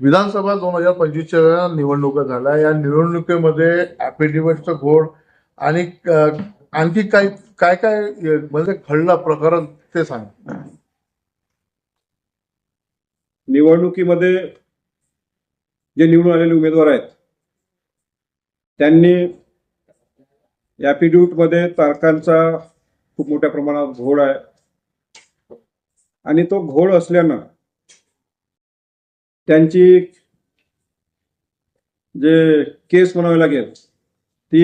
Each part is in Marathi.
विधानसभा दोन हजार पंचवीसच्या निवडणुका झाल्या. या निवडणुकीमध्ये ऍफिडेव्हिटचं घोड आणि आणखी काय काय काय म्हणजे घडलं प्रकरण ते सांग. निवडणुकीमध्ये जे निवडून आलेले उमेदवार आहेत त्यांनी मध्ये तारखांचा खूप मोठ्या प्रमाणात घोड आहे. आणि तो घोळ असल्यानं त्यांची जे केस म्हणावी लागेल ती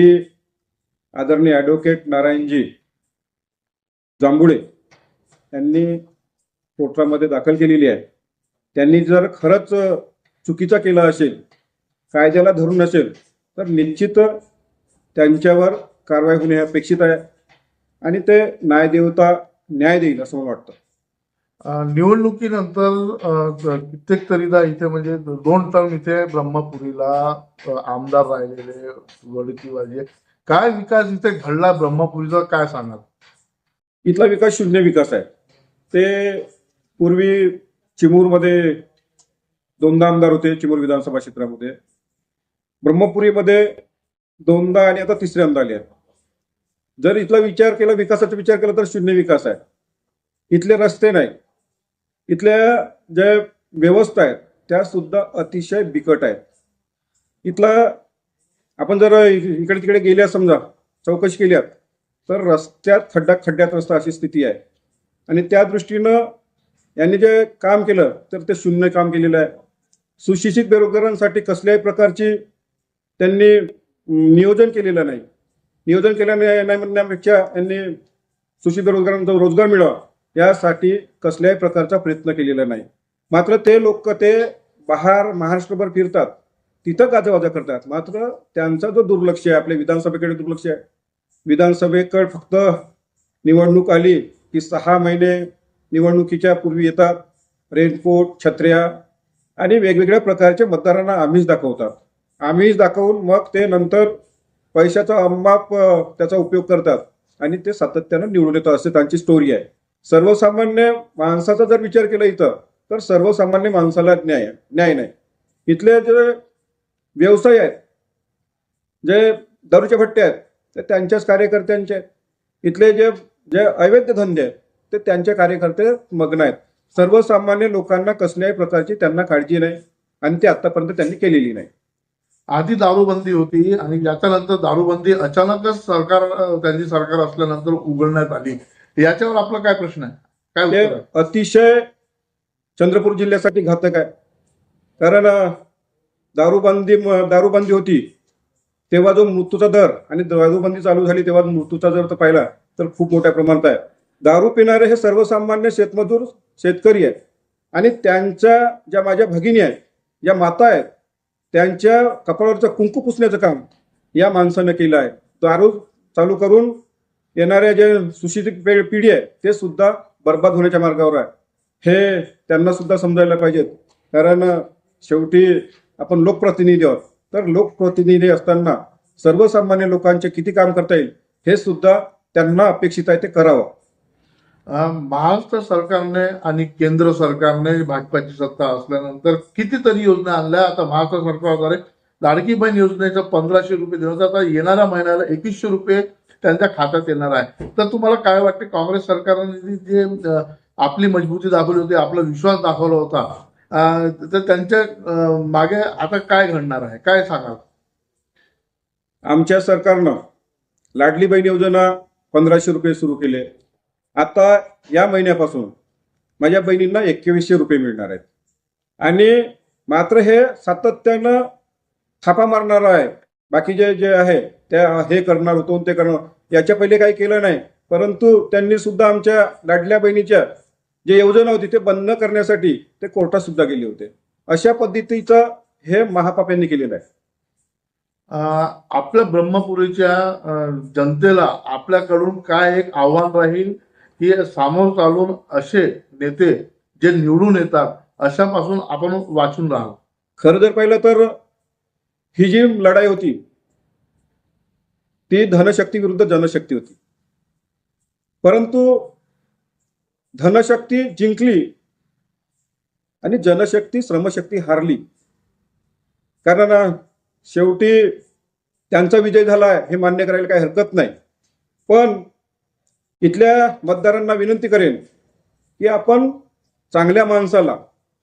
आदरणीय ॲडव्होकेट नारायणजी जांभुळे यांनी कोर्टामध्ये दाखल केलेली आहे. त्यांनी जर खरंच चुकीचा केला असेल कायद्याला धरून नसेल तर निश्चित त्यांच्यावर कारवाई होणे अपेक्षित आहे आणि ते न्यायदेवता न्याय देईल असं मला वाटतं. निवडणुकीनंतर कित्येक तरीदा इथे म्हणजे दोन टर्म इथे ब्रह्मपुरीला आमदार राहिलेले वडकीवाजे काय विकास इथे घडला ब्रह्मपुरीचा काय सांगाल? इथला विकास शून्य विकास आहे. ते पूर्वी चिमूरमध्ये दोनदा आमदार होते चिमूर विधानसभा क्षेत्रामध्ये. ब्रह्मपुरीमध्ये दोनदा आणि आता तिसऱ्यांदा आले आहेत जर इथला विचार केला विकासाचा विचार केला तर शून्य विकास आहे. इथले रस्ते नाही. इथल्या ज्या व्यवस्था आहेत त्या सुद्धा अतिशय बिकट आहेत. इथला आपण जर इकडे तिकडे गेल्या समजा चौकशी केल्यात तर रस्त्यात खड्डा खड्ड्यात रस्ता अशी स्थिती आहे. आणि त्या दृष्टीनं यांनी जे काम केलं तर ते शून्य काम केलेलं आहे. सुशिक्षित बेरोजगारांसाठी कसल्याही प्रकारची त्यांनी नियोजन केलेलं नाही. नियोजन केल्याने नाही म्हणण्यापेक्षा यांनी सुशिक्षित बेरोजगारांचा रोजगार मिळावा. यासाठी कसल्याही प्रकारचा प्रयत्न केलेला नाही. मात्र ते लोक ते बाहेर महाराष्ट्रभर फिरतात. तिथं गाजावाजा करतात. मात्र त्यांचा जो दुर्लक्ष आहे आपल्या विधानसभेकडे दुर्लक्ष आहे. विधानसभेकडे फक्त निवडणूक आली की सहा महिने निवडणुकीच्या पूर्वी येतात. रेनकोट छत्र्या आणि वेगवेगळ्या प्रकारचे मतदारांना आमिष दाखवतात. आमिष दाखवून मग ते नंतर पैशाचा अंबाप त्याचा उपयोग करतात आणि ते सातत्यानं निवडून येतात असे त्यांची स्टोरी आहे. सर्वसामान्य माणसाचा जर विचार केला इथं तर सर्वसामान्य माणसाला न्याय आहे. न्याय नाही. इथले जे व्यवसाय आहेत जे दारूचे भट्टे आहेत ते त्यांच्याच कार्यकर्त्यांचे आहेत. इथले जे जे अवैध धंदे आहेत ते त्यांचे कार्यकर्ते मग्न आहेत. सर्वसामान्य लोकांना कसल्याही प्रकारची त्यांना काळजी नाही आणि ती आतापर्यंत त्यांनी केलेली नाही. आधी दारूबंदी होती आणि याच्यानंतर दारूबंदी अचानकच सरकार त्यांची सरकार असल्यानंतर उघडण्यात आली. याच्यावर आपला काय प्रश्न आहे? काय ते उत्तर आहे? अतिशय चंद्रपूर जिल्ह्यासाठी घातक आहे. कारण अं, दारूबंदी दारूबंदी होती. तेव्हा जो मृत्यूचा दर आणि दारूबंदी चालू झाली तेव्हा मृत्यूचा दर तर पाहिला तर खूप मोठ्या प्रमाणात आहे. दारू पिणारे हे सर्वसामान्य शेतमजूर शेतकरी आहेत. आणि त्यांच्या ज्या माझ्या भगिनी आहेत ज्या माता आहेत त्यांच्या कपाळावरचं कुंकू पुसण्याचं काम या माणसानं केलं आहे. दारू चालू करून येणाऱ्या जे सुशिक्षित पिढी आहे ते सुद्धा बर्बाद होण्याच्या मार्गावर आहे. हे त्यांना सुद्धा समजायला पाहिजेत. कारण शेवटी आपण लोकप्रतिनिधी आहोत तर लोकप्रतिनिधी असताना सर्वसामान्य लोकांचे किती काम करता येईल हे सुद्धा त्यांना अपेक्षित आहे ते करावं. महाराष्ट्र सरकारने आणि केंद्र सरकारने भाजपाची सत्ता असल्यानंतर कितीतरी योजना आणल्या. आता महाराष्ट्र सरकारद्वारे लाडकी बहीण योजनेचं पंधराशे रुपये देण्याचा आता येणाऱ्या महिन्याला एकवीसशे रुपये त्यांच्या खात्यात येणार आहे. तर तुम्हाला काय वाटते काँग्रेस सरकारने जे आपली मजबूती दाखवली होती आपला विश्वास दाखवला होता तर त्यांच्या मागे आता काय घडणार आहे? काय सांगाल? आमच्या सरकारनं लाडली बहीण योजना पंधराशे रुपये सुरू केले. आता या महिन्यापासून माझ्या बहिणींना एकवीसशे रुपये मिळणार आहेत. आणि मात्र हे सातत्यानं थापा मारणार आहे. बाकीचे जे आहे त्या हे करणार होतो ते करणार याच्या पहिले काही केलं नाही. परंतु त्यांनी सुद्धा आमच्या लाडल्या बहिणीच्या जे योजना होती ते बंद करण्यासाठी ते कोर्टात सुद्धा गेले होते. अशा पद्धतीचं हे महापाप यांनी केलेलं आहे. आपल्या ब्रह्मपुरीच्या जनतेला आपल्याकडून काय एक आव्हान राहील की सामोर चालून असे नेते जे निवडून येतात अशापासून आपण वाचून राहाल खरं जर पाहिलं तर ही जी लढाई होती ती धनशक्ती विरुद्ध जनशक्ती होती. परंतु धनशक्ती जिंकली आणि जनशक्ती श्रमशक्ती हारली. कारण शेवटी त्यांचा विजय झाला हे मान्य करायला काही हरकत नाही. पण इथल्या मतदारांना विनंती करेन की आपण चांगल्या माणसाला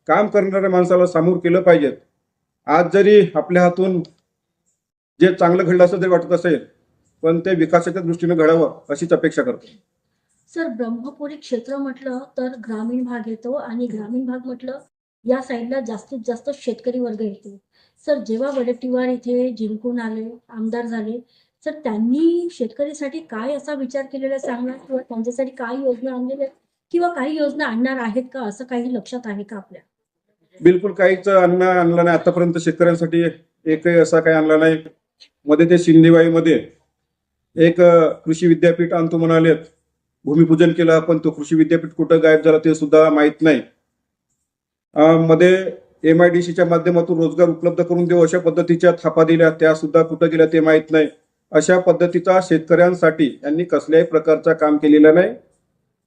काम करणाऱ्या माणसाला सामोर केलं पाहिजे आज जरी आपल्या हातून जे चांगलं घडलं असं जरी वाटत असेल पण ते विकासाच्या दृष्टीने घडावं अशीच अपेक्षा करतो. सर ब्रह्मपुरी क्षेत्र म्हटलं तर ग्रामीण भाग येतो आणि ग्रामीण भाग म्हटलं या साईडला जास्तीत जास्त शेतकरी वर्ग येतो. सर जेव्हा वडेट्टीवार इथे जिंकून आले आमदार झाले सर त्यांनी शेतकरीसाठी काय असा विचार केलेला चांगला किंवा त्यांच्यासाठी काय योजना आणलेल्या किंवा काही योजना आणणार आहेत का? असं काही लक्षात आहे का आपल्या? बिलकुल काहीच अन्न आणलं नाही. आतापर्यंत शेतकऱ्यांसाठी एकही असा काही आणला नाही. मध्ये ते शिंदेवाईमध्ये एक कृषी विद्यापीठ आणतो म्हणालेत भूमिपूजन केलं पण तो कृषी विद्यापीठ कुठं गायब झाला ते सुद्धा माहीत नाही. मध्ये एम आय डी सीच्या माध्यमातून रोजगार उपलब्ध करून देऊ अशा पद्धतीच्या थापा दिल्या त्या सुद्धा कुठं गेल्या ते माहीत नाही. अशा पद्धतीचा शेतकऱ्यांसाठी यांनी कसल्याही प्रकारचा काम केलेलं नाही.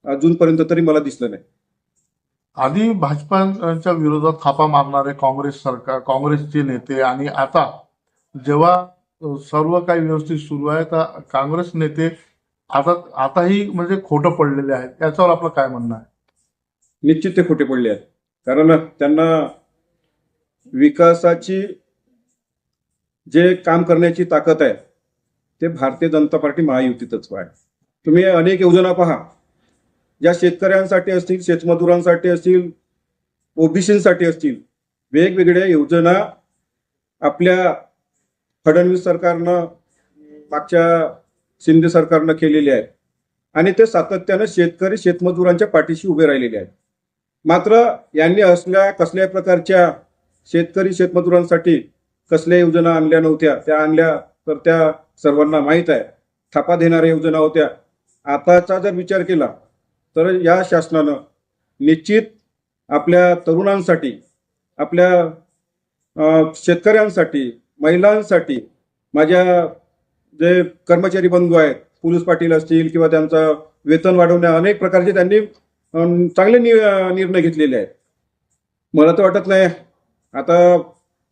अजूनपर्यंत तरी मला दिसलं नाही. आधी भाजपाच्या विरोधात थापा मारणारे काँग्रेस सरकार काँग्रेसचे नेते आणि आता जेव्हा सर्व काही व्यवस्थित सुरू आहे. तर काँग्रेस नेते आता आताही म्हणजे खोटं पडलेले आहेत. त्याच्यावर आपलं काय म्हणणं आहे? निश्चित ते खोटे पडले आहेत. कारण त्यांना विकासाची जे काम करण्याची ताकद आहे ते भारतीय जनता पार्टी महायुतीतच आहे. तुम्ही अनेक योजना पहा. ज्या शेतकऱ्यांसाठी असतील शेतमजुरांसाठी असतील ओबीसीसाठी असतील वेगवेगळ्या योजना आपल्या फडणवीस सरकारनं मागच्या शिंदे सरकारनं केलेली आहेत आणि ते सातत्यानं शेतकरी शेतमजुरांच्या पाठीशी उभे राहिलेले आहेत. मात्र यांनी असल्या कसल्याही प्रकारच्या शेतकरी शेतमजुरांसाठी कसल्या योजना आणल्या नव्हत्या. त्या आणल्या तर त्या सर्वांना माहीत आहे. थापा देणाऱ्या योजना होत्या. आताचा जर विचार केला तर या शासनानं निश्चित आपल्या तरुणांसाठी आपल्या शेतकऱ्यांसाठी महिलांसाठी माझ्या जे कर्मचारी बंधू आहेत पोलीस पाटील असतील किंवा त्यांचं वेतन वाढवण्या अनेक प्रकारचे त्यांनी चांगले नि निर्णय घेतलेले आहेत. मला तर वाटत नाही. आता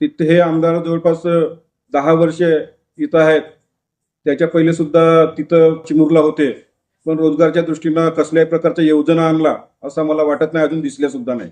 तिथे हे आमदार जवळपास दहा वर्षे इथं आहेत. त्याच्या पहिले सुद्धा तिथं चिमुरला होते. पण रोजगारच्या दृष्टीनं कसल्याही प्रकारच्या योजना आणला असं मला वाटत नाही. अजून दिसल्या सुद्धा नाही.